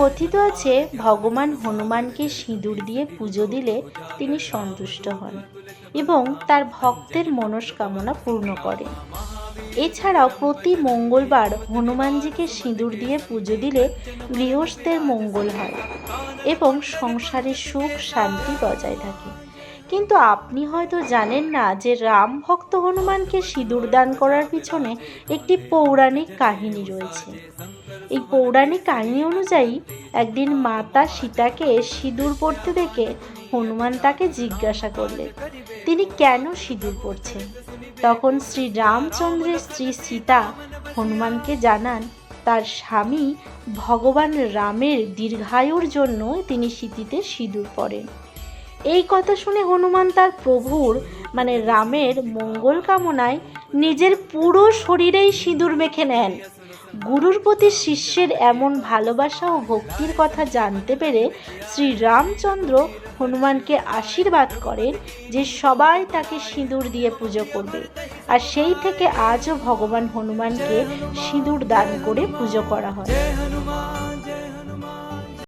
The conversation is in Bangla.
কথিত আছে, ভগবান হনুমানকে সিঁদুর দিয়ে পুজো দিলে তিনি সন্তুষ্ট হন এবং তার ভক্তের মনস্কামনা পূর্ণ করেন। এছাড়াও প্রতি মঙ্গলবার হনুমানজিকে সিঁদুর দিয়ে পুজো দিলে গৃহস্থের মঙ্গল হয় এবং সংসারে সুখ শান্তি বজায় থাকে। কিন্তু আপনি হয়তো জানেন না যে রাম ভক্ত হনুমানকে সিঁদুর দান করার পিছনে একটি পৌরাণিক কাহিনী রয়েছে। এই পৌরাণিক কাহিনী অনুযায়ী একদিন মাতা সীতাকে সিঁদুর পরতে দেখে হনুমান তাকে জিজ্ঞাসা করলেন তিনি কেন সিঁদুর পরছেন? তখন শ্রী রামচন্দ্রের স্ত্রী সীতা হনুমানকে জানান, তার স্বামী ভগবান রামের দীর্ঘায়ুর জন্য তিনি স্মৃতিতে সিঁদুর পরেন। এই কথা শুনে হনুমান তার প্রভুর মানে রামের মঙ্গল কামনায় নিজের পুরো শরীরেই সিঁদুর মেখে নেন। গুরুর প্রতি শিষ্যের এমন ভালোবাসা ও ভক্তির কথা জানতে পেরে শ্রী রামচন্দ্র হনুমানকে আশীর্বাদ করেন যে সবাই তাকে সিঁদুর দিয়ে পুজো করবে। আর সেই থেকে আজও ভগবান হনুমানকে সিঁদুর দান করে পুজো করা হয়।